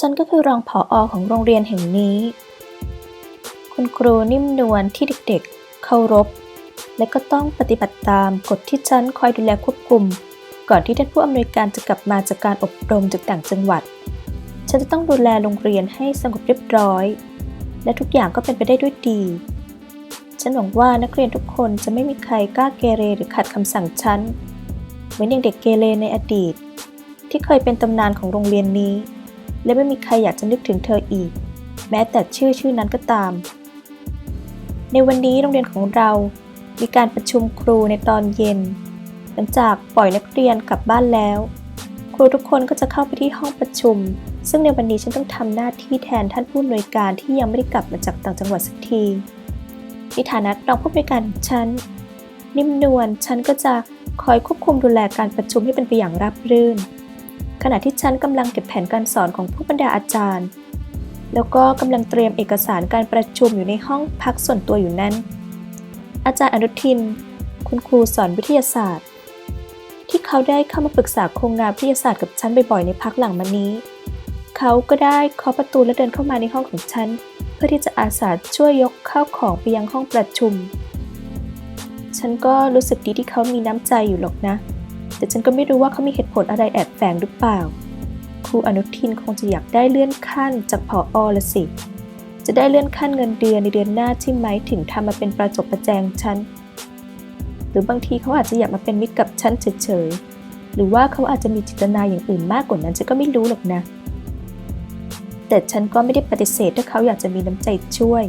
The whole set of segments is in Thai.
ฉันก็คือรองผออของโรงเรียนแห่งนี้ คุณครูนิ่มนวลที่เด็กๆ เคารพ และก็ต้องปฏิบัติตามกฎที่ฉันคอยดูแลควบคุม ก่อนที่ท่านผู้อำนวยการจะกลับมาจากการอบรมจากต่างจังหวัด ฉันจะต้องดูแลโรงเรียนให้สงบเรียบร้อย และทุกอย่างก็เป็นไปได้ด้วยดีฉันหวังว่านักเรียนทุกคนจะไม่มีใครกล้าเกเรหรือขัดคำสั่งฉัน เหมือนอย่างเด็กเกเรในอดีต ที่เคยเป็นตำนานของโรงเรียนนี้ และไม่มีใครอยากจะนึกถึงเธออีก แม้แต่ชื่อชื่อนั้นก็ตาม ในวันนี้โรงเรียนของเรา มีการประชุมครูในตอนเย็น หลังจากปล่อยนักเรียนกลับบ้านแล้ว ครูทุกคนก็จะเข้าไปที่ห้องประชุม ซึ่งในวันนี้ฉันต้องทำหน้าที่แทนท่านผู้อำนวยการที่ยังไม่ได้กลับมาจากต่างจังหวัดสักทีในฐานะรองผู้อำนวยการของฉัน นิ่มนวลฉันก็จะ คอยควบคุมดูแลการประชุมให้เป็นไปอย่างราบรื่น ขณะที่ฉันกำลังเก็บแผนการสอนของผู้บรรดาอาจารย์ แล้วก็กำลังเตรียมเอกสารการประชุมอยู่ในห้องพักส่วนตัวอยู่นั้น อาจารย์อนุทิน คุณครูสอนวิทยาศาสตร์ ที่เขาได้เข้ามาปรึกษาโครงงานวิทยาศาสตร์กับฉันบ่อยๆในพักหลังมานี้ เขาก็ได้เคาะประตูและเดินเข้ามาในห้องของฉัน เพื่อที่จะอาสาช่วยยกข้าวของไปยังห้องประชุม ฉันก็รู้สึกดีที่เขามีน้ำใจอยู่หรอกนะ แต่ฉันก็ไม่รู้ว่าเขามีเหตุผลอะไรแอบแฝงหรือเปล่า ครูอนุทินคงจะอยากได้เลื่อนขั้นจากผออละสิ จะได้เลื่อนขั้นเงินเดือนในเดือนหน้าใช่ไหมถึงทำมาเป็นประจบประแจงฉัน หรือบางทีเขาอาจจะอยากมาเป็นมิตรกับฉันเฉยๆ หรือว่าเขาอาจจะมีจิตนาอย่างอื่นมากกว่านั้นฉันก็ไม่รู้หรอกนะ แต่ฉันก็ไม่ได้ปฏิเสธถ้าเขาอยากจะมีน้ำใจช่วย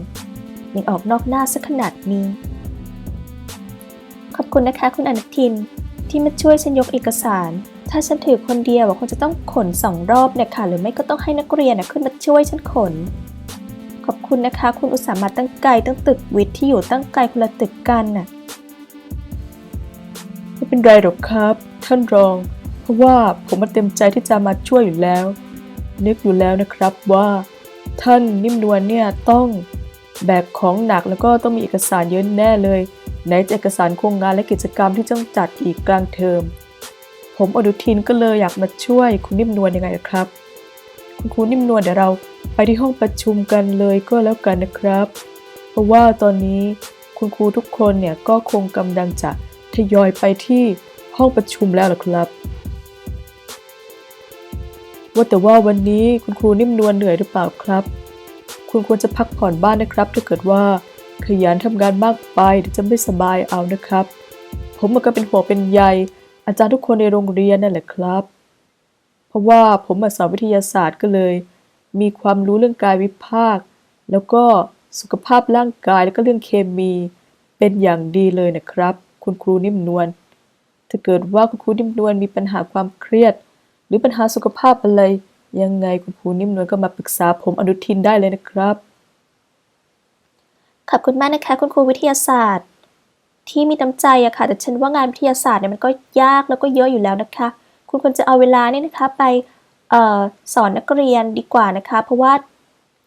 ยังออกนอกหน้าสักขนาดนี้ ขอบคุณนะคะคุณอนุทินที่มาช่วยฉันยกเอกสาร ถ้าฉันถือคนเดียวอะคงจะต้องขนสองรอบเนี่ยค่ะ หรือไม่ก็ต้องให้นักเรียนอะขึ้นมาช่วยฉันขน ขอบคุณนะคะ คุณอุตสาหมาตั้งไกลตั้งตึกวิทย์ที่อยู่ตั้งไกลคนละตึกกันน่ะไม่เป็นไรหรอกครับ ท่านรอง เพราะว่าผมมาเต็มใจที่จะมาช่วยอยู่แล้ว นึกอยู่แล้วนะครับว่า ท่านนิ่มนวลเนี่ยต้องแบกของหนักแล้วก็ต้องมีเอกสารเยอะแน่เลย ไหนจะเอกสารโครงงานและกิจกรรมที่ต้องจัดอีกกลางเทอม ผมอดุทินก็เลยอยากมาช่วยคุณนิ่มนวลยังไงครับ คุณครูนิ่มนวลเดี๋ยวเราไปที่ห้องประชุมกันเลยก็แล้วกันนะครับ เพราะว่าตอนนี้คุณครูทุกคนเนี่ยก็คงกำลังจะทยอยไปที่ห้องประชุมแล้วล่ะครับ ว่าแต่ว่าวันนี้คุณครูนิ่มนวลเหนื่อยหรือเปล่าครับ คุณควรจะพักผ่อนบ้านนะครับถ้าเกิดว่า ขยันทำงานมากไปเดี๋ยวจะไม่สบายเอานะครับ ผมมันก็เป็นห่วงเป็นใยอาจารย์ทุกคนในโรงเรียนนั่นแหละครับ เพราะว่าผมมาสอนวิทยาศาสตร์ก็เลย มีความรู้เรื่องกายวิภาค แล้วก็สุขภาพร่างกายแล้วก็เรื่องเคมีเป็นอย่างดีเลยนะครับ คุณครูนิ่มนวลถ้าเกิดว่าคุณครูนิ่มนวลมีปัญหาความเครียด หรือปัญหาสุขภาพอะไร ยังไงคุณครูนิ่มนวลก็มาปรึกษาผมอนุทินได้เลยนะครับ ขอบคุณมากนะคะ คุณครูวิทยาศาสตร์ ที่มีน้ำใจอะค่ะ แต่ฉันว่างานวิทยาศาสตร์เนี่ยมันก็ยากแล้วก็เยอะอยู่แล้วนะคะ คุณควรจะเอาเวลาเนี่ยนะคะไปออสอนนักเรียนดีกว่านะคะ เพราะว่า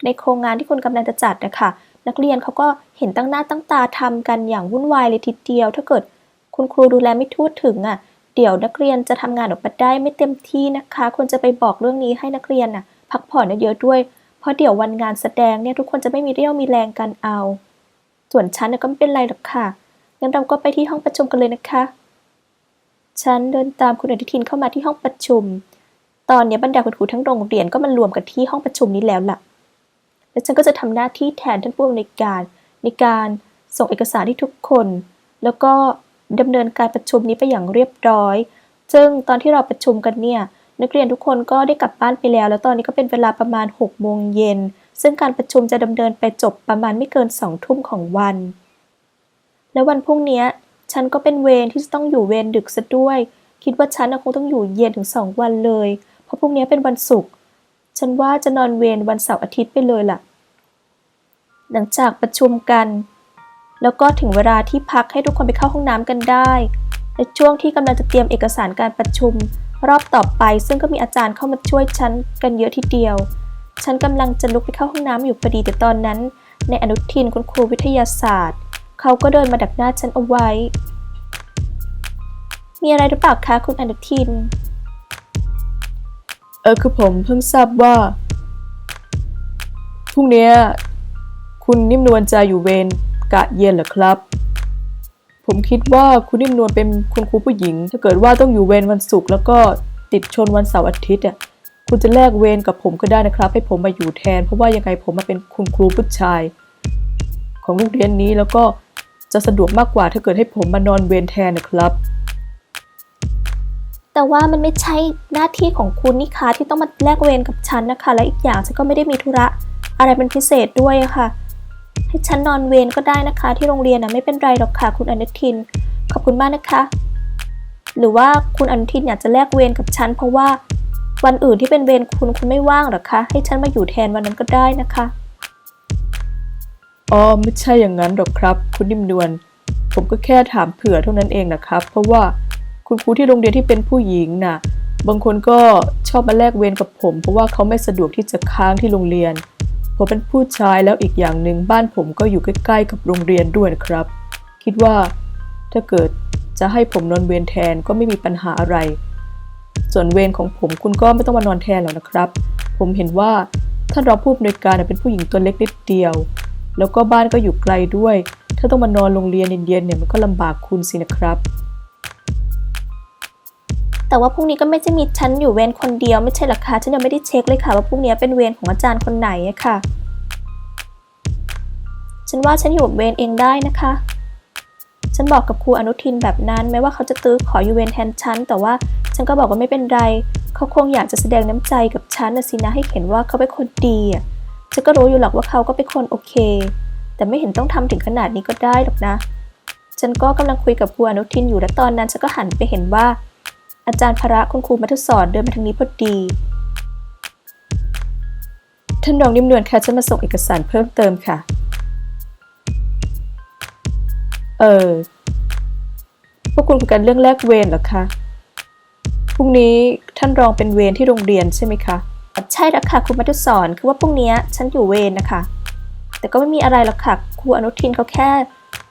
ในโครงงานที่คุณกำลังจะจัดนะคะนักเรียนเขาก็เห็นตั้งหน้าตั้งตาทำกันอย่างวุ่นวายเลยทีเดียว ถ้าเกิดคุณครูดูแลไม่ทั่วถึงอะเดี๋ยวนักเรียนจะทำงานออกมาได้ไม่เต็มที่นะคะควรจะไปบอกเรื่องนี้ให้นักเรียนน่ะพักผ่อนเยอะๆด้วย ราะเดี๋ยววันงานแสดงเนี่ยทุกคนจะไม่มีเรี่ยวมีแรงกันเอา ส่วนฉันก็ไม่เป็นไรหรอกค่ะ งั้นเราก็ไปที่ห้องประชุมกันเลยนะคะ ฉันเดินตามคุณอนุทินเข้ามาที่ห้องประชุม ตอนนี้บรรดาคุณครูทั้งโรงเรียนก็มารวมกันที่ห้องประชุมนี้แล้วล่ะ และฉันก็จะทำหน้าที่แทนท่านผู้อำนวยการในการส่งเอกสารให้ทุกคน แล้วก็ดำเนินการประชุมนี้ไปอย่างเรียบร้อย ซึ่งตอนที่เราประชุมกันเนี่ย นักเรียนทุกคนก็ได้กลับบ้านไปแล้ว แล้วตอนนี้ก็เป็นเวลาประมาณ6โมงเย็น ซึ่งการประชุมจะดำเนินไปจบประมาณไม่เกิน2ทุ่มของวัน แล้ววันพรุ่งนี้ฉันก็เป็นเวรที่จะต้องอยู่เวรดึกซะด้วย คิดว่าฉันคงต้องอยู่เย็นถึงสองวันเลย เพราะพรุ่งนี้เป็นวันศุกร์ ฉันว่าจะนอนเวรวันเสาร์อาทิตย์ไปเลยล่ะ หลังจากประชุมกัน แล้วก็ถึงเวลาที่พักให้ทุกคนไปเข้าห้องน้ำกันได้และช่วงที่กำลังจะเตรียมเอกสารการประชุม รอบต่อไปซึ่งก็มีอาจารย์เข้ามาช่วยฉันกันเยอะทีเดียว ฉันกำลังจะลุกไปเข้าห้องน้ำอยู่พอดีแต่ตอนนั้น ในอนุทินคุณครูวิทยาศาสตร์ เขาก็เดินมาดักหน้าฉันเอาไว้ มีอะไรหรือเปล่าคะคุณอนุทิน เออคือผมเพิ่งทราบว่าพรุ่งนี้คุณนิ่มนวลจะอยู่เวรกะเย็นเหรอครับ ผมคิดว่าคุณนิ่มนวลเป็นคุณครูผู้หญิง ถ้าเกิดว่าต้องอยู่เวรวันศุกร์แล้วก็ติดชนวันเสาร์อาทิตย์อะคุณจะแลกเวรกับผมก็ได้นะครับ ให้ผมมาอยู่แทน เพราะว่ายังไงผมมาเป็นคุณครูผู้ชาย ของโรงเรียนนี้แล้วก็จะสะดวกมากกว่าถ้าเกิดให้ผมมานอนเวรแทนนะครับ แต่ว่ามันไม่ใช่หน้าที่ของคุณนี่คะที่ต้องมาแลกเวรกับฉันนะคะ และอีกอย่างฉันก็ไม่ได้มีธุระอะไรเป็นพิเศษด้วยะค่ะ ให้ฉันนอนเวรก็ได้นะคะ ที่โรงเรียนนะไม่เป็นไรหรอกค่ะ คุณอนุทิน ขอบคุณมากนะคะ หรือว่าคุณอนุทินอยากจะแลกเวรกับฉันเพราะว่า วันอื่นที่เป็นเวรคุณคุณไม่ว่างหรอคะให้ฉันมาอยู่แทนวันนั้นก็ได้นะคะอ๋อไม่ใช่อย่างนั้นหรอกครับ คุณนิ่มนวลผมก็แค่ถามเผื่อเท่านั้นเองนะครับ เพราะว่าคุณครูที่โรงเรียนที่เป็นผู้หญิงน่ะบางคนก็ชอบมาแลกเวรกับผม เพราะว่าเขาไม่สะดวกที่จะค้างที่โรงเรียน ผมเป็นผู้ชายแล้วอีกอย่างหนึ่งบ้านผมก็อยู่ใกล้ๆกับโรงเรียนด้วยนะครับ คิดว่าถ้าเกิดจะให้ผมนอนเวรแทนก็ไม่มีปัญหาอะไร ส่วนเวรของผมคุณก็ไม่ต้องมานอนแทนหรอกนะครับ ผมเห็นว่าท่านรองผู้อำนวยการเป็นผู้หญิงตัวเล็กนิดเดียว แล้วก็บ้านก็อยู่ไกลด้วย ถ้าต้องมานอนโรงเรียนเย็นๆเนี่ยมันก็ลำบากคุณสินะครับ แต่ว่าพรุ่งนี้ก็ไม่จะมีฉันอยู่เวรคนเดียวไม่ใช่หรอคะฉันยังไม่ได้เช็คเลยค่ะ ว่าพรุ่งนี้เป็นเวรของอาจารย์คนไหนอะค่ะ ฉันว่าฉันอยู่เวรเองได้นะคะ ฉันบอกกับครูอนุทินแบบนั้นแม้ว่าเขาจะตื้อขออยู่เวรแทนฉันแต่ว่าฉันก็บอกว่าไม่เป็นไร เขาคงอยากจะแสดงน้ำใจกับฉันนะสินะให้เห็นว่าเขาเป็นคนดีอะฉันก็รู้อยู่หรอกว่าเขาก็เป็นคนโอเค แต่ไม่เห็นต้องทำถึงขนาดนี้ก็ได้หรอกนะ ฉันก็กำลังคุยกับครูอนุทินอยู่และตอนนั้นฉันก็หันไปเห็นว่า อาจารย์พระคุณครูมัทุสอนเดินมาทางนี้พอดี ท่านรองนิ่มนวลคะจะมาส่งเอกสารเพิ่มเติมค่ะ เออ พวกคุณคุยกันเรื่องแลกเวรเหรอคะ พรุ่งนี้ท่านรองเป็นเวรที่โรงเรียนใช่ไหมคะ ใช่แล้วค่ะครูมัทุสอนคือว่าพรุ่งนี้ฉันอยู่เวรนะคะ แต่ก็ไม่มีอะไรหรอกค่ะครูอนุทินเขาแค่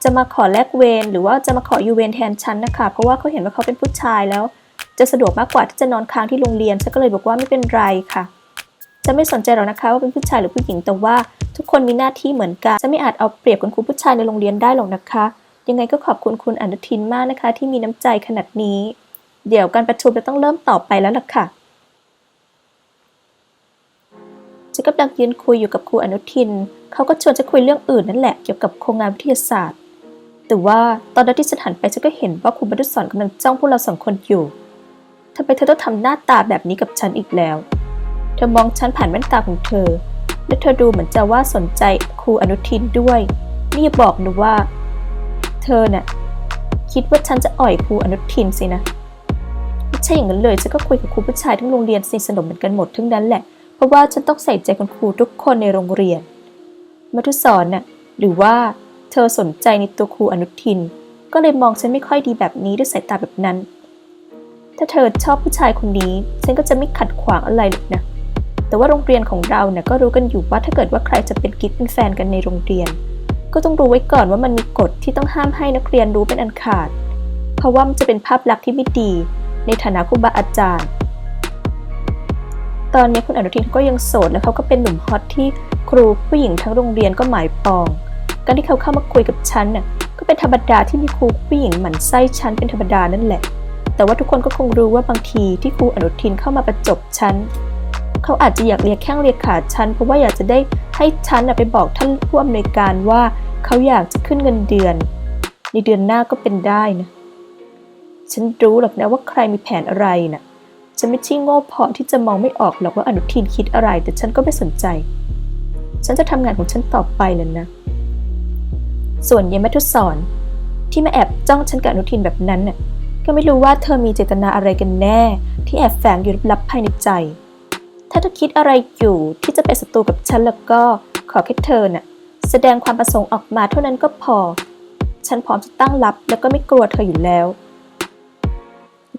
จะมาขอแลกเวรหรือว่าจะมาขออยู่เวรแทนฉันนะคะ เพราะว่าเขาเห็นว่าเขาเป็นผู้ชายแล้ว จะสะดวกมากกว่าที่จะนอนค้างที่โรงเรียนฉันก็เลยบอกว่าไม่เป็นไรค่ะจะไม่สนใจหรอกนะคะว่าเป็นผู้ชายหรือผู้หญิงแต่ว่าทุกคนมีหน้าที่เหมือนกันจะไม่อาจเอาเปรียบคุณครูผู้ชายในโรงเรียนได้หรอกนะคะ ยังไงก็ขอบคุณคุณอนุทินมากนะคะ ที่มีน้ำใจขนาดนี้ เดี๋ยวการประชุมจะต้องเริ่มต่อไปแล้วล่ะค่ะฉันกำลังยืนคุยอยู่กับครูอนุทิน เขาก็ชวนจะคุยเรื่องอื่นนั่นแหละเกี่ยวกับโครงงานวิทยาศาสตร์ แต่ว่าตอนนั้นที่ฉันหันไปฉันก็เห็นว่าครูบรรดุสอนกำลังจ้องพวกเราสองคนอยู่ ทำไมเธอต้องทำหน้าตาแบบนี้กับฉันอีกแล้ว เธอมองฉันผ่านแว่นตาของเธอ และเธอดูเหมือนจะว่าสนใจครูอนุทินด้วย นี่อย่าบอกนะว่า เธอน่ะคิดว่าฉันจะอ่อยครูอนุทินสินะไม่ใช่อย่างนั้นเลยฉันก็คุยกับครูผู้ชายทั้งโรงเรียนสนิทสนมเหมือนกันหมดทั้งนั้นแหละ เพราะว่าฉันต้องใส่ใจคุณครูทุกคนในโรงเรียนมัทุสอนน่ะหรือว่าเธอสนใจในตัวครูอนุทิน ก็เลยมองฉันไม่ค่อยดีแบบนี้ด้วยสายตาแบบนั้น ถ้าเธอชอบผู้ชายคนนี้ ฉันก็จะไม่ขัดขวางอะไรหรอกนะ แต่ว่าโรงเรียนของเราเนี่ยก็รู้กันอยู่ว่าถ้าเกิดว่าใครจะเป็นกิ๊กเป็นแฟนกันในโรงเรียน ก็ต้องรู้ไว้ก่อนว่ามันมีกฎที่ต้องห้ามให้นักเรียนรู้เป็นอันขาด เพราะว่ามันจะเป็นภาพลักษณ์ที่ไม่ดี ในฐานะครูบาอาจารย์ ตอนนี้คุณอนุทินก็ยังโสดและเขาก็เป็นหนุ่มฮอตที่ครูผู้หญิงทั้งโรงเรียนก็หมายปอง การที่เขาเข้ามาคุยกับฉันน่ะก็เป็นธรรมดาที่มีครูผู้หญิงหมั่นไส้ฉันเป็นธรรมดานั่นแหละ แต่ว่าทุกคนก็คงรู้ว่าบางทีที่ครูอนุทินเข้ามาประจบฉันเขาอาจจะอยากเรียกแข้งเรียกขาฉันเพราะว่าอยากจะได้ให้ฉันน่ะไปบอกท่านผู้อำนวยการว่าเขาอยากจะขึ้นเงินเดือน ในเดือนหน้าก็เป็นได้นะฉันรู้หรอกนะว่าใครมีแผนอะไรน่ะฉันไม่ใช่โง่พอที่จะมองไม่ออกหรอกว่าอนุทินคิดอะไร แต่ฉันก็ไม่สนใจ ฉันจะทำงานของฉันต่อไปนั่นนะ ส่วนยายแมทุสอนที่มาแอบจ้องฉันกับอนุทินแบบนั้นน่ะ ก็ไม่รู้ว่าเธอมีเจตนาอะไรกันแน่ ที่แอบแฝงอยู่ลับภายในใจ ถ้าเธอคิดอะไรอยู่ที่จะเป็นศัตรูกับฉันแล้วก็ขอแค่เธอน่ะแสดงความประสงค์ออกมาเท่านั้นก็พอ ฉันพร้อมจะตั้งรับแล้วก็ไม่กลัวเธออยู่แล้ว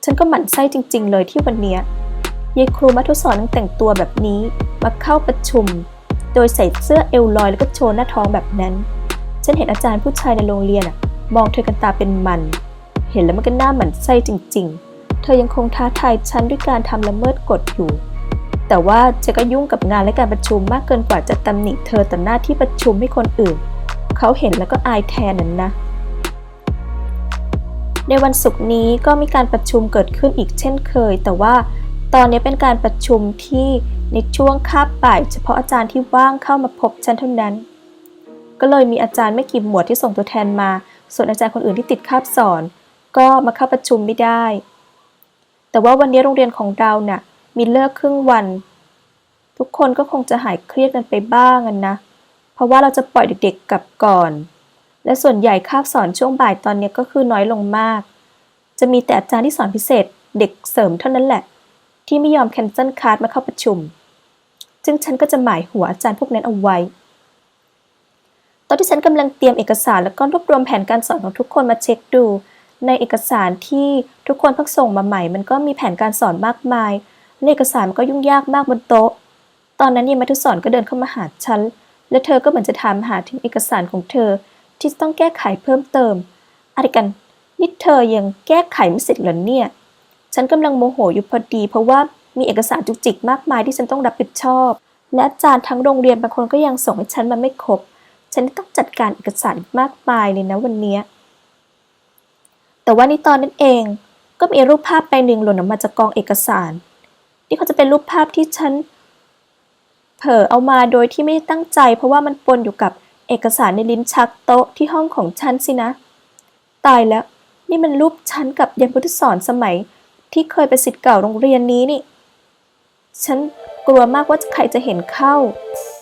ฉันก็หมั่นไส้จริง ๆ เลยที่วันเนี้ยยายครูมัทุสอนยังแต่งตัวแบบนี้มาเข้าประชุม โดยใส่เสื้อเอวลอยแล้วก็โชว์หน้าท้องแบบนั้น ฉันเห็นอาจารย์ผู้ชายในโรงเรียนอะมองเธอกันตาเป็นมัน เห็นแล้วมันก็น่าหมันไส้จริง ๆ เธอยังคงท้าทายฉันด้วยการทำละเมิดกฎอยู่ แต่ว่าเจะก็ยุ่งกับงานและการประชุมมากเกินกว่าจะตำหนิเธอต่อหน้าที่ประชุมให้คนอื่น เขาเห็นแล้วก็อายแทนนั่นนะ ในวันศุกร์นี้ก็มีการประชุมเกิดขึ้นอีกเช่นเคย แต่ว่าตอนนี้เป็นการประชุมที่ในช่วงคาบบ่ายเฉพาะอาจารย์ที่ว่างเข้ามาพบฉันเท่านั้น ก็เลยมีอาจารย์ไม่กี่หมวดที่ส่งตัวแทนมา ส่วนอาจารย์คนอื่นที่ติดคาบสอน ก็มาเข้าประชุมไม่ได้ แต่ว่าวันนี้โรงเรียนของเราน่ะมีเลิกครึ่งวัน ทุกคนก็คงจะหายเครียดกันไปบ้างกันนะ เพราะว่าเราจะปล่อยเด็กๆกลับก่อน และส่วนใหญ่คาบสอนช่วงบ่ายตอนนี้ก็คือน้อยลงมาก จะมีแต่อาจารย์ที่สอนพิเศษเด็กเสริมเท่านั้นแหละ ที่ไม่ยอมแคนเซิลคลาสมาเข้าประชุมซึ่งฉันก็จะหมายหัวอาจารย์พวกนั้นเอาไว้ ตอนที่ฉันกำลังเตรียมเอกสารแล้วก็รวบรวมแผนการสอนของทุกคนมาเช็คดู ในเอกสารที่ทุกคนเพิ่งส่งมาใหม่ มันก็มีแผนการสอนมากมายและเอกสารมันก็ยุ่งยากมากบนโต๊ะ ตอนนั้นยายมัทุสอนก็เดินเข้ามาหาฉัน และเธอก็เหมือนจะถามหาถึงเอกสารของเธอ ที่ต้องแก้ไขเพิ่มเติม อะไรกัน นี่เธอยังแก้ไขไม่เสร็จเหรอเนี่ย ฉันกำลังโมโหอยู่พอดี เพราะว่ามีเอกสารจุกจิกมากมายที่ฉันต้องรับผิดชอบ และอาจารย์ทั้งโรงเรียนบางคนก็ยังส่งให้ฉันมาไม่ครบ ฉันต้องจัดการเอกสารมากมายเลยนะวันนี้ แต่ว่าในตอนนั้นเองก็มีรูปภาพใบหนึ่งหล่นออกมาจากกองเอกสาร นี่เขาจะเป็นรูปภาพที่ฉันเผลอเอามาโดยที่ไม่ตั้งใจ เพราะว่ามันปนอยู่กับเอกสารในลิ้นชักโต๊ะที่ห้องของฉันสินะ ตายแล้ว นี่มันรูปฉันกับยันพุทธสอนสมัย ที่เคยเป็นศิษย์เก่าโรงเรียนนี้นี่ ฉันกลัวมากว่าใครจะเห็นเข้า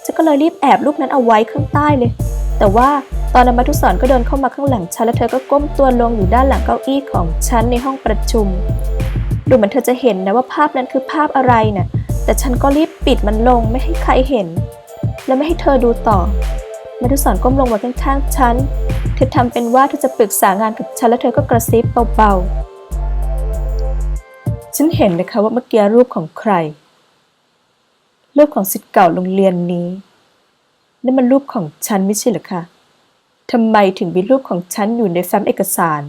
ฉันก็เลยรีบแอบรูปนั้นเอาไว้ข้างใต้เลย แต่ว่า ตอนนั้นมัทุสอนก็เดินเข้ามาข้างหลังฉันและเธอก็ก้มตัวลงอยู่ด้านหลังเก้าอี้ของฉันในห้องประชุม ดูเหมือนเธอจะเห็นนะว่าภาพนั้นคือภาพอะไรน่ะแต่ฉันก็รีบปิดมันลงไม่ให้ใครเห็น และไม่ให้เธอดูต่อมัทุสอนก้มลงมาข้างๆฉันเธอทำเป็นว่าเธอจะปรึกษางานกับฉันแล้วเธอก็กระซิบเบาๆฉันเห็นนะคะว่าเมื่อกี้รูปของใคร รูปของศิษย์เก่าโรงเรียนนี้นั่นมันรูปของฉันไม่ใช่เหรอคะ ทำไมถึงมีรูปของฉันอยู่ในแฟ้มเอกสาร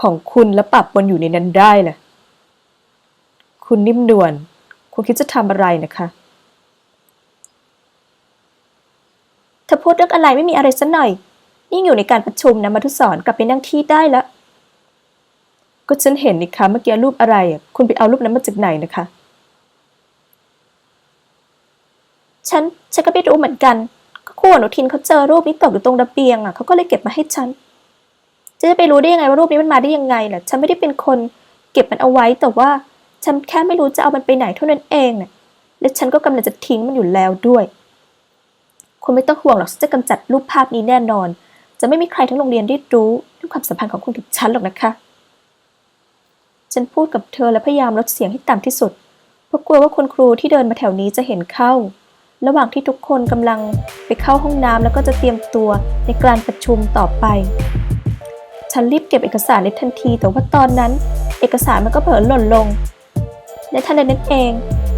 ของคุณและปรับบนอยู่ในนั้นได้ล่ะ คุณนิ่มนวลคุณคิดจะทำอะไรนะคะเธอพูดเรื่องอะไรไม่มีอะไรสักหน่อย นี่อยู่ในการประชุมนะมาทุสอนกลับไปนั่งที่ได้แล้วก็ฉันเห็นนี่คะเมื่อกี้รูปอะไรคุณไปเอารูปนั้นมาจากไหนนะคะ ฉัน ฉันก็ไม่รู้เหมือนกัน ก็ครูอนุทินเขาเจอรูปนี้ตกอยู่ตรงระเบียงอะเขาก็เลยเก็บมาให้ฉันจะไปรู้ได้ยังไงว่ารูปนี้มันมาได้ยังไงล่ะฉันไม่ได้เป็นคนเก็บมันเอาไว้แต่ว่าฉันแค่ไม่รู้จะเอามันไปไหนเท่านั้นเองน่ะและฉันก็กำลังจะทิ้งมันอยู่แล้วด้วยคุณไม่ต้องห่วงหรอกฉันจะกำจัดรูปภาพนี้แน่นอน จะไม่มีใครทั้งโรงเรียนได้รู้เรื่องความสัมพันธ์ของคุณกับฉันหรอกนะคะ ฉันพูดกับเธอและพยายามลดเสียงให้ต่ำที่สุดเพราะกลัวว่าคุณครูที่เดินมาแถวนี้จะเห็นเข้า ระหว่างที่ทุกคนกำลังไปเข้าห้องน้ำแล้วก็จะเตรียมตัวในการประชุมต่อไป ฉันรีบเก็บเอกสารในทันที แต่ว่าตอนนั้น เอกสารมันก็เผลอหล่นลงและทันใดนั้นเอง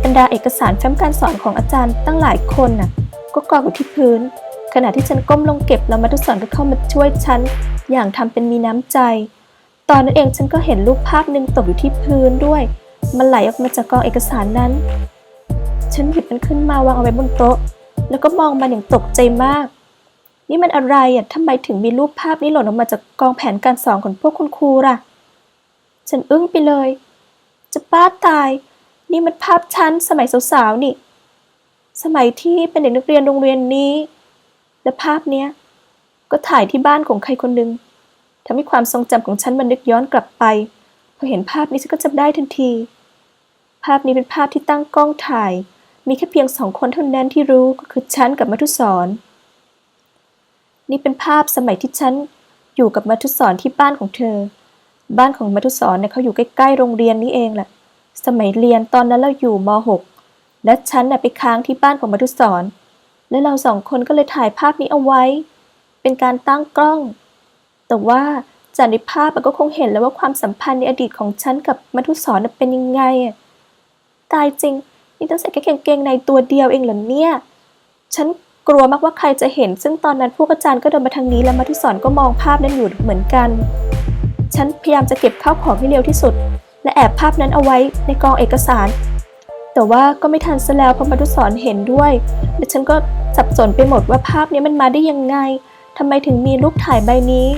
บรรดาเอกสารแฟ้มการสอนของอาจารย์ตั้งหลายคนน่ะ ก็กองอยู่ที่พื้น ขณะที่ฉันก้มลงเก็บแล้วมัทุสอนก็เข้ามาช่วยฉันอย่างทำเป็นมีน้ำใจ ตอนนั้นเองฉันก็เห็นรูปภาพหนึ่งตกอยู่ที่พื้นด้วย มันไหลออกมาจากกองเอกสารนั้น ฉันหยิบมันขึ้นมาวางเอาไว้บนโต๊ะ แล้วก็มองมันอย่างตกใจมาก นี่มันอะไรอะทำไมถึงมีรูปภาพนี้หล่นออกมาจากกองแผนการสอนของพวกคุณครูล่ะ ฉันอึ้งไปเลย จะป้าตาย นี่มันภาพฉันสมัยสาวๆนี่ สมัยที่เป็นเด็กนักเรียนโรงเรียนนี้ และภาพเนี้ยก็ถ่ายที่บ้านของใครคนหนึ่งทำให้ความทรงจำของฉันมันนึกย้อนกลับไป พอเห็นภาพนี้ฉันก็จำได้ทันที ภาพนี้เป็นภาพที่ตั้งกล้องถ่าย มีแค่เพียงสองคนเท่านั้นที่รู้ก็คือฉันกับมัทุสอนนี่เป็นภาพสมัยที่ฉันอยู่กับมัทุสอนที่บ้านของเธอ บ้านของมัทุสอนเนี่ยเขาอยู่ใกล้ๆโรงเรียนนี้เองแหละ สมัยเรียนตอนนั้นเราอยู่ม .6 และฉันน่ะไปค้างที่บ้านของมัทุสอนและเราสองคนก็เลยถ่ายภาพนี้เอาไว้ เป็นการตั้งกล้อง แต่ว่าจากในภาพมันก็คงเห็นแล้วว่าความสัมพันธ์ในอดีตของฉันกับมัทุสอนน่ะเป็นยังไงตายจริง นี่ต้องใส่แค่กางเกงในตัวเดียวเองเหรอเนี่ย ฉันกลัวมากว่าใครจะเห็น ซึ่งตอนนั้นผู้อาจารย์ก็เดินมาทางนี้แล้วมัทุสอนก็มองภาพนั้นอยู่เหมือนกัน ฉันพยายามจะเก็บข้าวของให้เร็วที่สุด และแอบภาพนั้นเอาไว้ในกองเอกสาร แต่ว่าก็ไม่ทันซะแล้วเพราะมาทุสอนเห็นด้วย และฉันก็สับสนไปหมดว่าภาพนี้มันมาได้ยังไงทำไมถึงมีรูปถ่ายใบนี้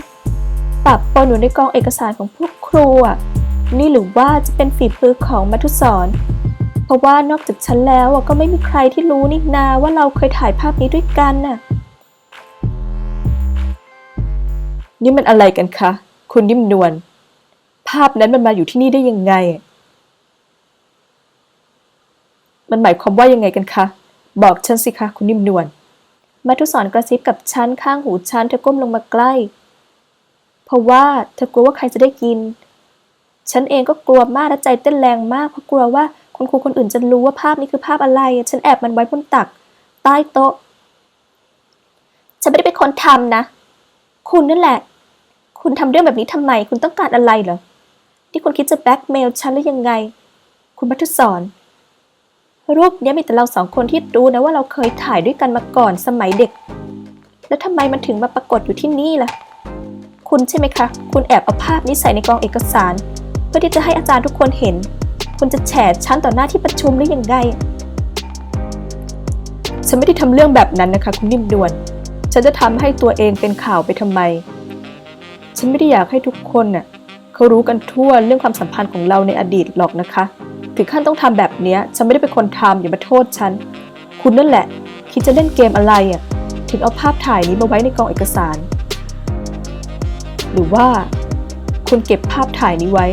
ปรับปนอยู่ในกองเอกสารของพวกครูนี่หรือว่าจะเป็นฝีมือของมัทุสอน เพราะว่านอกจากฉันแล้วอะก็ไม่มีใครที่รู้นี่นาว่าเราเคยถ่ายภาพนี้ด้วยกันน่ะ นี่มันอะไรกันคะ คุณนิ่มนวล ภาพนั้นมันมาอยู่ที่นี่ได้ยังไง มันหมายความว่ายังไงกันคะ บอกฉันสิคะคุณนิ่มนวลมัทุสอนกระซิบกับฉันข้างหูฉันเธอก้มลงมาใกล้ เพราะว่าเธอกลัวว่าใครจะได้ยิน ฉันเองก็กลัวมากและใจเต้นแรงมากเพราะกลัวว่า คุณครูคนอื่นจะรู้ว่าภาพนี้คือภาพอะไร ฉันแอบมันไว้บนตัก ใต้โต๊ะ ฉันไม่ได้เป็นคนทำนะ คุณนั่นแหละ คุณทำเรื่องแบบนี้ทำไม คุณต้องการอะไรเหรอ ที่คุณคิดจะแบล็กเมลฉันหรือยังไง คุณมัทุสอนรูปนี้มีแต่เราสองคนที่รู้นะว่าเราเคยถ่ายด้วยกันมาก่อนสมัยเด็ก แล้วทำไมมันถึงมาปรากฏอยู่ที่นี่ล่ะ คุณใช่ไหมคะ คุณแอบเอาภาพนี้ใส่ในกองเอกสาร เพื่อที่จะให้อาจารย์ทุกคนเห็น คุณจะแฉฉันต่อหน้าที่ประชุมหรือยังไง ฉันไม่ได้ทำเรื่องแบบนั้นนะคะ คุณนิ่มนวลฉันจะทำให้ตัวเองเป็นข่าวไปทำไม ฉันไม่ได้อยากให้ทุกคนน่ะเขารู้กันทั่วเรื่องความสัมพันธ์ของเราในอดีตหรอกนะคะ ถึงขั้นต้องทำแบบเนี้ยฉันไม่ได้เป็นคนทำอย่ามาโทษฉัน คุณนั่นแหละ คิดจะเล่นเกมอะไรอะ ถึงเอาภาพถ่ายนี้มาไว้ในกองเอกสาร หรือว่า คุณเก็บภาพถ่ายนี้ไว้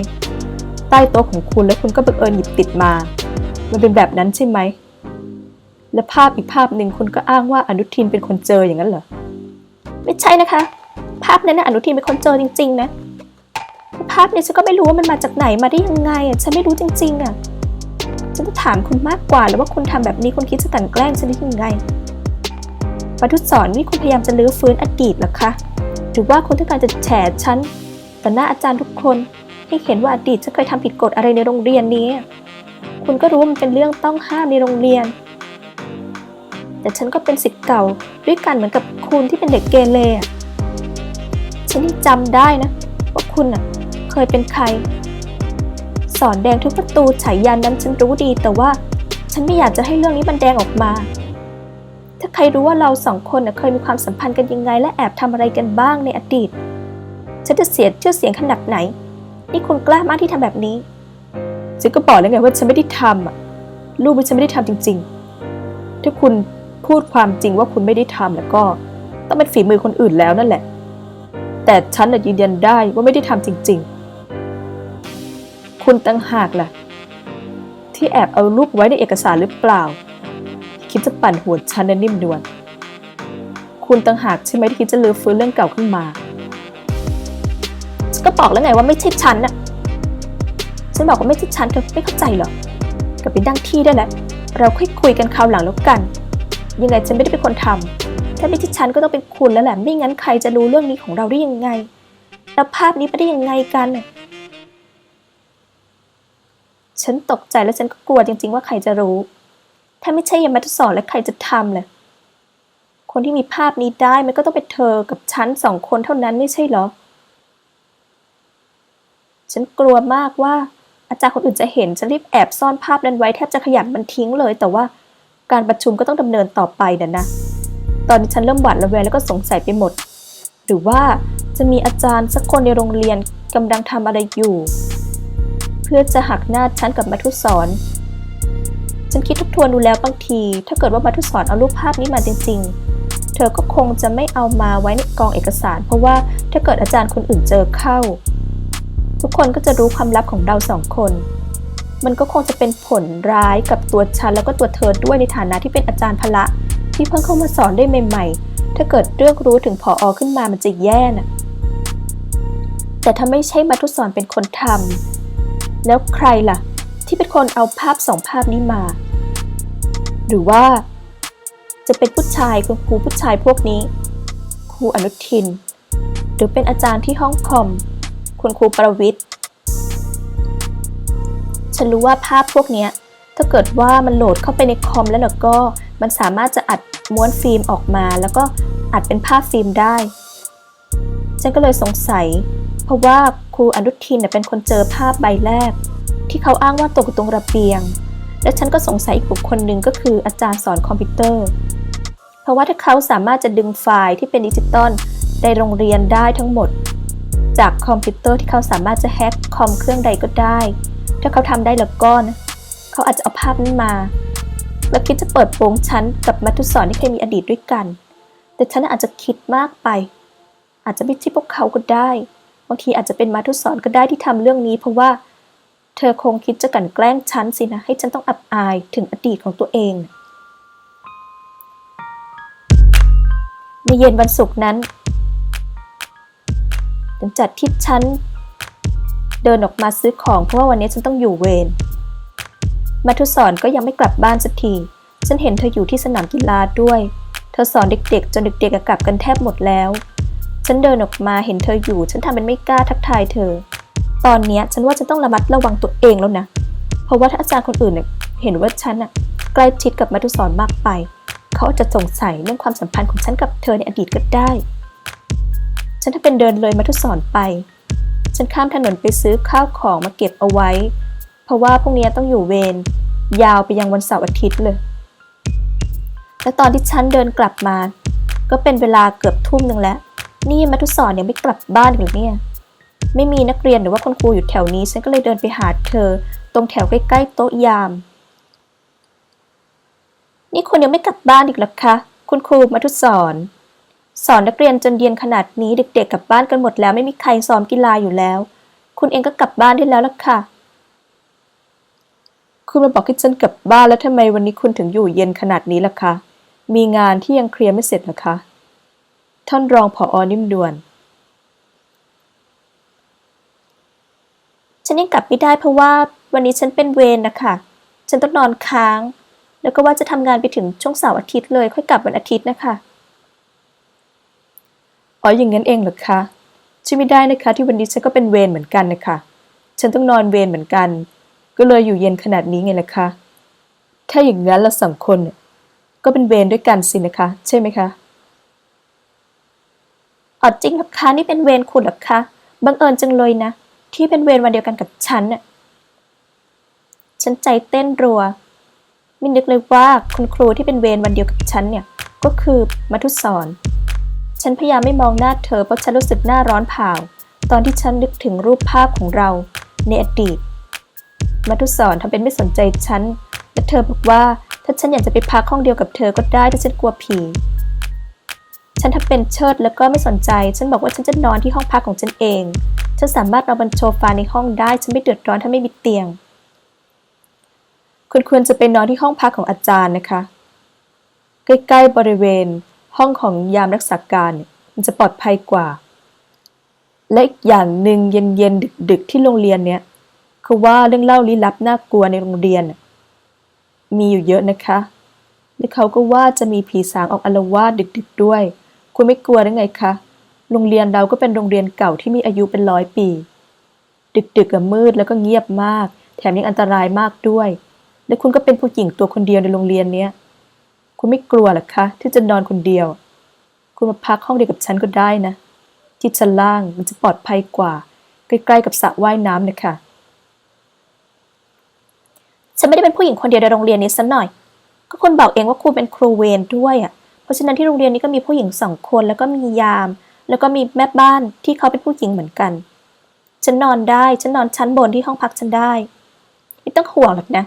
ใต้โต๊ะของคุณแล้วคุณก็บังเอิญหยิบติดมา มันเป็นแบบนั้นใช่ไหม และภาพอีกภาพหนึ่งคุณก็อ้างว่าอนุทินเป็นคนเจออย่างนั้นเหรอ ไม่ใช่นะคะ ภาพนั้นนะอนุทินเป็นคนเจอจริง ๆ นะ ภาพเนี่ยฉันก็ไม่รู้ว่ามันมาจากไหนมาได้ยังไงอะ ฉันไม่รู้จริง ๆ อะ ฉันจะถามคุณมากกว่าแล้วว่าคุณทำแบบนี้คุณคิดจะกลั่นแกล้งฉันได้ยังไงปทุศรนี่คุณพยายามจะลื้อฟื้นอดีตเหรอคะ หรือว่าคุณต้องการจะแฉฉันต่อหน้าอาจารย์ทุกคน ให้เห็นว่าอดีตฉันเคยทำผิดกฎอะไรในโรงเรียนนี้ คุณก็รู้ว่ามันเป็นเรื่องต้องห้ามในโรงเรียน แต่ฉันก็เป็นศิษย์เก่าด้วยกันเหมือนกับคุณที่เป็นเด็กเกเรฉันยังจำได้นะ ว่าคุณน่ะเคยเป็นใคร สอนแดงทุกประตูฉายานั้นฉันรู้ดี แต่ว่าฉันไม่อยากจะให้เรื่องนี้มันแดงออกมา ถ้าใครรู้ว่าเราสองคนน่ะเคยมีความสัมพันธ์กันยังไง และแอบทำอะไรกันบ้างในอดีต ฉันจะเสียชื่อเสียงขนาดไหน นี่คุณกล้ามากที่ทำแบบนี้ ฉันก็บอกแล้วไงว่าฉันไม่ได้ทำอะลูกฉันไม่ได้ทำจริง ๆ ถ้าคุณพูดความจริงว่าคุณไม่ได้ทำแล้วก็ ต้องเป็นฝีมือคนอื่นแล้วนั่นแหละ แต่ฉันน่ะยืนยันได้ว่าไม่ได้ทำจริง ๆ คุณตั้งหากล่ะ ที่แอบเอารูปไว้ในเอกสารหรือเปล่า คิดจะปั่นหัวฉันนนิ่มนวลคุณตั้งหากใช่ไหมที่คิดจะลือฟื้นเรื่องเก่าขึ้นมา ก็บอกแล้วไงว่าไม่ใช่ฉันน่ะ ฉันบอกว่าไม่ใช่ฉันเธอไม่เข้าใจเหรอกับไปนั่งที่ได้แล้วเราค่อยคุยกันคราวหลังแล้วกัน ยังไงฉันไม่ได้เป็นคนทำถ้าไม่ใช่ฉันก็ต้องเป็นคุณแล้วแหละ ไม่งั้นใครจะรู้เรื่องนี้ของเราได้ยังไงแล้วภาพนี้ไปได้ยังไงกันน่ะฉันตกใจและฉันก็กลัวจริง ๆ ว่าใครจะรู้ ถ้าไม่ใช่ยามาทุสอนแล้วใครจะทำล่ะคนที่มีภาพนี้ได้มันก็ต้องเป็นเธอกับฉันสองคนเท่านั้นไม่ใช่เหรอ ฉันกลัวมากว่าอาจารย์คนอื่นจะเห็นฉันรีบแอบซ่อนภาพนั้นไว้แทบจะขยำมันทิ้งเลย แต่ว่าการประชุมก็ต้องดำเนินต่อไปนะนะ ตอนนี้ฉันเริ่มหวาดระแวงแล้วก็สงสัยไปหมด หรือว่าจะมีอาจารย์สักคนในโรงเรียนกำลังทำอะไรอยู่ เพื่อจะหักหน้าฉันกับมัทุสอนฉันคิดทบทวนดูแล้วบางที ถ้าเกิดว่ามัทุสอนเอารูปภาพนี้มาจริง ๆ เธอก็คงจะไม่เอามาไว้ในกองเอกสาร เพราะว่าถ้าเกิดอาจารย์คนอื่นเจอเข้า ทุกคนก็จะรู้ความลับของเราสองคน มันก็คงจะเป็นผลร้ายกับตัวฉันแล้วก็ตัวเธอด้วยในฐานะที่เป็นอาจารย์พละ ที่เพิ่งเข้ามาสอนได้ใหม่ๆ ถ้าเกิดเรื่องรู้ถึงผออขึ้นมามันจะแย่น่ะแต่ถ้าไม่ใช่มัทุสอนเป็นคนทำแล้วใครล่ะ ที่เป็นคนเอาภาพสองภาพนี้มา หรือว่า จะเป็นผู้ชายคุณครูผู้ชายพวกนี้ ครูอนุทิน หรือเป็นอาจารย์ที่ห้องคอม คุณครูประวิทย์ฉันรู้ว่าภาพพวกนี้ถ้าเกิดว่ามันโหลดเข้าไปในคอมแล้วแล้วก็ มันสามารถจะอัดม้วนฟิล์มออกมา แล้วก็อัดเป็นภาพฟิล์มได้ ฉันก็เลยสงสัย เพราะว่าครูอนุทินเน่ยเป็นคนเจอภาพใบแรก ที่เขาอ้างว่าตกอยู่ตรงระเบียง และฉันก็สงสัยอีกบุคคลหนึ่งก็คืออาจารย์สอนคอมพิวเตอร์ เพราะว่าถ้าเขาสามารถจะดึงไฟล์ที่เป็นดิจิตอลในโรงเรียนได้ทั้งหมด จากคอมพิวเตอร์ที่เขาสามารถจะแฮ็กคอมเครื่องใดก็ได้ ถ้าเขาทำได้แล้วก็นะเขาอาจจะเอาภาพนั้นมา แล้วคิดจะเปิดโปงฉันกับมัทุสอนที่เคยมีอดีตด้วยกัน แต่ฉันอาจจะคิดมากไป อาจจะไม่ใช่พวกเขาก็ได้บางทีอาจจะเป็นมัทุสอนก็ได้ที่ทำเรื่องนี้ เพราะว่า เธอคงคิดจะกลั่นแกล้งฉันสินะให้ฉันต้องอับอายถึงอดีตของตัวเองในเย็นวันศุกร์นั้น หลังจากที่ฉันเดินออกมาซื้อของเพราะว่าวันนี้ฉันต้องอยู่เวรมัทุสอนก็ยังไม่กลับบ้านสักที ฉันเห็นเธออยู่ที่สนามกีฬาด้วย เธอสอนเด็กๆ จนเด็กๆกลับกันแทบหมดแล้ว ฉันเดินออกมาเห็นเธออยู่ ฉันทำเป็นไม่กล้าทักทายเธอ ตอนนี้ฉันว่าฉันต้องระมัดระวังตัวเองแล้วนะ เพราะว่าถ้าอาจารย์คนอื่นเน่ยเห็นว่าฉันอะใกล้ชิดกับมัทุสอนมากไป เขาอาจจะสงสัยเรื่องความสัมพันธ์ของฉันกับเธอในอดีตก็ได้ ฉันถ้าเป็นเดินเลยมัทุสอนไป ฉันข้ามถนนไปซื้อข้าวของมาเก็บเอาไว้ เพราะว่าพรุ่งนี้ต้องอยู่เวรยาวไปยังวันเสาร์อาทิตย์เลย และตอนที่ฉันเดินกลับมา ก็เป็นเวลาเกือบทุ่มหนึ่งแล้ว นี่มัทุสอนยังไม่กลับบ้านอีกเหรือเนี่ย ไม่มีนักเรียนหรือว่าคุณครูอยู่แถวนี้ ฉันก็เลยเดินไปหาเธอ ตรงแถวใกล้ๆโต๊ะยาม นี่คุณยังไม่กลับบ้านอีกหรอคะ คุณครูมัทุสอน สอนนักเรียนจนเย็นขนาดนี้เด็กๆกลับบ้านกันหมดแล้วไม่มีใครซ้อมกีฬาอยู่แล้ว คุณเองก็กลับบ้านได้แล้วล่ะค่ะ คุณมาบอกให้ฉันกลับบ้านแล้วทำไมวันนี้คุณถึงอยู่เย็นขนาดนี้ล่ะคะ มีงานที่ยังเคลียร์ไม่เสร็จหรอคะ ท่านรองผออนิ่มดวน ฉันยังกลับไม่ได้เพราะว่าวันนี้ฉันเป็นเวรนะคะฉันต้องนอนค้าง แล้วก็ว่าจะทำงานไปถึงช่วงเสาร์อาทิตย์เลย ค่อยกลับวันอาทิตย์นะคะ อ๋ออย่างนั้นเองเหรอคะช่ไม่ได้นะคะที่วันนี้ฉันก็เป็นเวรเหมือนกันนะคะฉันต้องนอนเวรเหมือนกัน ก็เลยอยู่เย็นขนาดนี้ไงล่ะคะ ถ้าอย่างนั้นเราสองคนก็เป็นเวรด้วยกันสินะคะ ใช่ไหมคะอ๋อจริงหรอคะนี่เป็นเวรคุณหรอคะบังเอิญจังเลยนะ ที่เป็นเวรวันเดียวกันกับฉันน่ะฉันใจเต้นรัวไม่นึกเลยว่าคุณครูที่เป็นเวรวันเดียวกับฉันเนี่ยก็คือมัทุสอน ฉันพยายามไม่มองหน้าเธอเพราะฉันรู้สึกหน้าร้อนเผาตอนที่ฉันนึกถึงรูปภาพของเราในอดีตมัทุสอนทำเป็นไม่สนใจฉัน และเธอบอกว่าถ้าฉันอยากจะไปพักห้องเดียวกับเธอก็ได้ถ้าฉันกลัวผี ฉันทำเป็นเชิดแล้วก็ไม่สนใจ ฉันบอกว่าฉันจะนอนที่ห้องพักของฉันเอง ฉันสามารถนอนบนโซฟาในห้องได้ ฉันไม่เดือดร้อนถ้าไม่มีเตียง คุณควรจะไปนอนที่ห้องพักของอาจารย์นะคะ ใกล้ๆบริเวณ ห้องของยามรักษาการมันจะปลอดภัยกว่า และอีกอย่างหนึ่งเย็นๆดึกๆที่โรงเรียนเนี่ยคือว่าเรื่องเล่าลี้ลับน่ากลัวในโรงเรียน มีอยู่เยอะนะคะ และเขาก็ว่าจะมีผีสางออกอาลวาดดึก ๆด้วย คุณไม่กลัวได้ไงคะโรงเรียนเราก็เป็นโรงเรียนเก่าที่มีอายุเป็นร้อยปี ดึกๆกับมืดแล้วก็เงียบมาก แถมยังอันตรายมากด้วย และคุณก็เป็นผู้หญิงตัวคนเดียวในโรงเรียนเนี้ย คุณไม่กลัวหรอคะ ที่จะนอนคนเดียว คุณมาพักห้องเดียวกับฉันก็ได้นะ ที่ชั้นล่างมันจะปลอดภัยกว่า ใกล้ๆกับสระว่ายน้ำนะคะฉันไม่ได้เป็นผู้หญิงคนเดียวในโรงเรียนนี้สัหน่อย ก็คุณบอกเองว่าครูเป็นครูเวรด้วยอะ เพราะฉะนั้นที่โรงเรียนนี้ก็มีผู้หญิงสองคนแล้วก็มียาม แล้วก็มีแม่บ้านที่เขาเป็นผู้หญิงเหมือนกัน ฉันนอนได้ ฉันนอนชั้นบนที่ห้องพักฉันได้ ไม่ต้องห่วงหรอกนะ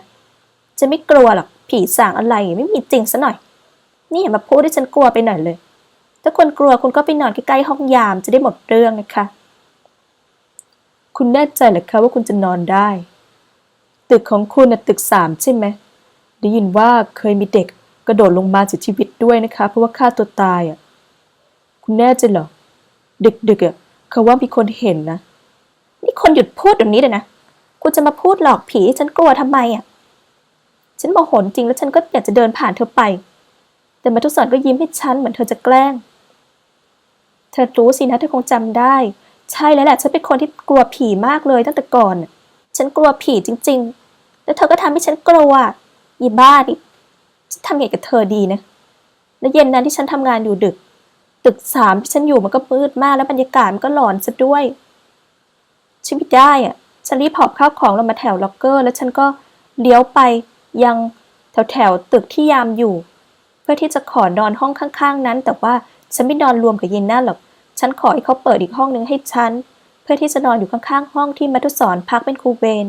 จะไม่กลัวหรอก ผีสางอะไรไม่มีจริงซะหน่อย นี่อย่ามาพูดให้ฉันกลัวไปหน่อยเลย ถ้าคนกลัวคุณก็ไปนอนใกล้ๆห้องยามจะได้หมดเรื่องนะคะ คุณแน่ใจหรือคะว่าคุณจะนอนได้ ตึกของคุณน่ะตึกสามใช่ไหมได้ยินว่าเคยมีเด็กกระโดดลงมาเสียชีวิตด้วยนะคะ เพราะว่าฆ่าตัวตายอะ คุณแน่ใจเหรอ ดึกๆอะเขาว่ามีคนเห็นนะ นี่คนหยุดพูดตรงนี้เลยนะ คุณจะมาพูดหลอกผีฉันกลัวทำไมอะ ฉันโมโหจริงแล้วฉันก็อยากจะเดินผ่านเธอไป แต่มาทุกสอนก็ยิ้มให้ฉันเหมือนเธอจะแกล้ง เธอรู้สินะเธอคงจำได้ ใช่แล้วแหละฉันเป็นคนที่กลัวผีมากเลยตั้งแต่ก่อน ฉันกลัวผีจริง ๆ แล้วเธอก็ทำให้ฉันกลัวยีบ้าดิฉันทำไงกับเธอดีนะ และเย็นนั้นที่ฉันทำงานอยู่ดึก ตึกสามที่ฉันอยู่มันก็มืดมากแล้วบรรยากาศมันก็หลอนซะด้วยฉันไม่ได้อะฉันรีบหอบข้าวของลงมาแถวล็อกเกอร์ แล้วฉันก็เลี้ยวไปยังแถวแถวตึกที่ยามอยู่ พื่อที่จะขอนอนห้องข้าง ๆ นั้น แต่ว่าฉันไม่นอนรวมกับเยนน่าหรอก ฉันขอให้เขาเปิดอีกห้องหนึ่งให้ฉัน เพื่อที่จะนอนอยู่ข้างๆ ห้องที่มัทุสรพักเป็นครูเวร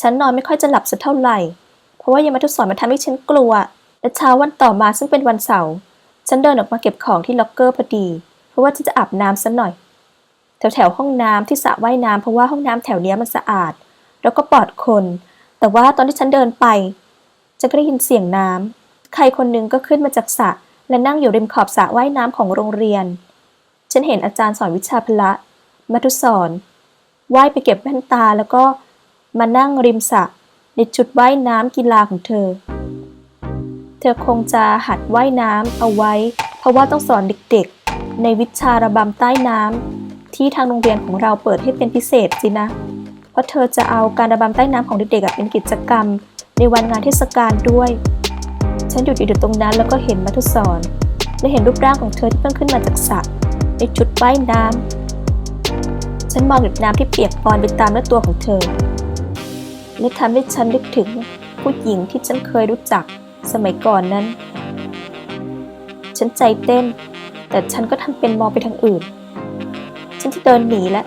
ฉันนอนไม่ค่อยจะหลับสักเท่าไหร่ เพราะว่ายามัทุสรมาทำให้ฉันกลัว และเช้าวันต่อมาซึ่งเป็นวันเสาร์ ฉันเดินออกมาเก็บของที่ล็อกเกอร์พอดี เพราะว่าจะจะอาบน้ำสักหน่อย แถวแถวๆห้องน้ำที่สระว่ายน้ำเพราะว่าห้องน้ำแถวเนี้ยมันสะอาด แล้วก็ปลอดคน แต่ว่าตอนที่ฉันเดินไป ฉันก็ได้ยินเสียงน้ำใครคนหนึ่งก็ขึ้นมาจากสระและนั่งอยู่ริมขอบสระว่ายน้ำของโรงเรียน ฉันเห็นอาจารย์สอนวิชาพละมัทุสรว่ายไปเก็บแว่นตาแล้วก็มานั่งริมสระในจุดว่ายน้ำกีฬาของเธอ เธอคงจะหัดว่ายน้ำเอาไว้ เพราะว่าต้องสอนเด็กๆ ในวิชาระบำใต้น้ำที่ทางโรงเรียนของเราเปิดให้เป็นพิเศษสินะ เพราะเธอจะเอาการระบำใต้น้ำของเด็กๆเป็นกิจกรรม ในวันงานเทศกาลด้วย ฉันหยุดอยู่ตรงนั้นแล้วก็เห็นมัทุสรและเห็นรูปร่างของเธอที่เพิ่งขึ้นมาจากสระในชุดว่ายน้ำฉันมองหยดน้ำที่เปียกปอนไปตามเนื้อตัวของเธอ และทำให้ฉันนึกถึงผู้หญิงที่ฉันเคยรู้จักสมัยก่อนนั้น ฉันใจเต้น แต่ฉันก็ทำเป็นมองไปทางอื่น ฉันจะเดินหนีแล้ว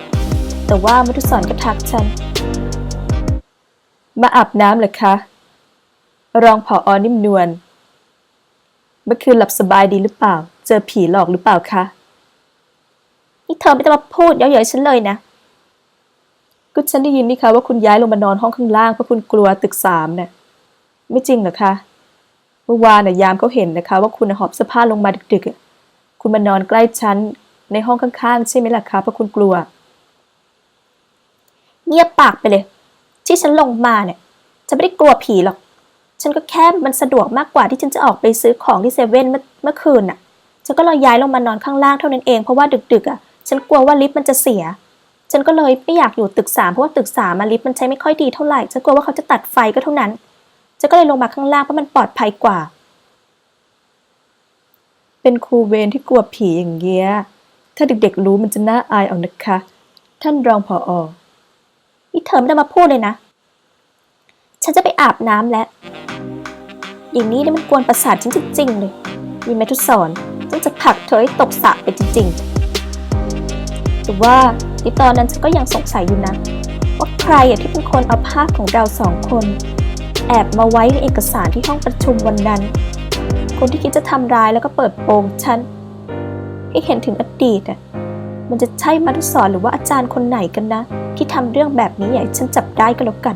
แต่ว่ามัทุสรก็ทักฉัน มาอาบน้ำเหรอคะ รองผออนิ่มนวล เมื่อคืนหลับสบายดีหรือเปล่า เจอผีหลอกหรือเปล่าคะ นี่เธอไม่ต้องมาพูดเย้อยๆฉันเลยนะ ก็ฉันได้ยินนี่คะว่าคุณย้ายลงมานอนห้องข้างล่างเพราะคุณกลัวตึกสามเนี่ยไม่จริงหรอคะ เมื่อวานน่ะยามเขาเห็นนะคะ ว่าคุณหอบเสื้อผ้าลงมาดึกๆ คุณมานอนใกล้ฉันในห้องข้างๆ ใช่ไหมล่ะคะเพราะคุณกลัว เงียบปากไปเลย ที่ฉันลงมาเนี่ยฉันไม่ได้กลัวผีหรอก ฉันก็แค่มันสะดวกมากกว่าที่ฉันจะออกไปซื้อของที่เซเว่นเมื่อเมื่อคืนน่ะ ฉันก็เลยย้ายลงมานอนข้างล่างเท่านั้นเองเพราะว่าดึกๆอะ ฉันกลัวว่าลิฟต์มันจะเสีย ฉันก็เลยไม่อยากอยู่ตึกสามเพราะว่าตึกสามมาลิฟต์มันใช้ไม่ค่อยดีเท่าไหร่ ฉันกลัวว่าเขาจะตัดไฟก็เท่านั้น ฉันก็เลยลงมาข้างล่างเพราะมันปลอดภัยกว่า เป็นครูเวรที่กลัวผีอย่างเงี้ย ถ้าเด็กๆรู้มันจะน่าอายเอานะคะ ท่านรองผออนี่เธอไม่ได้มาพูดเลยนะ ฉันจะไปอาบน้ำแล้วอย่างนี้เนี่ยมันกวนประสาทฉันจริงๆเลย มีแมทุสอนฉันจะผลักเธอให้ตกสระไปจริงๆแต่ว่าในตอนนั้นฉันก็ยังสงสัยอยู่นะ ว่าใครอะที่เป็นคนเอาภาพของเราสองคน แอบมาไว้ในเอกสารที่ห้องประชุมวันนั้น คนที่คิดจะทำร้ายแล้วก็เปิดโปงฉันให้เห็นถึงอดีตอะมันจะใช่มัทุสอนหรือว่าอาจารย์คนไหนกันนะ ที่ทำเรื่องแบบนี้ให้ฉันจับได้ก็แล้วกัน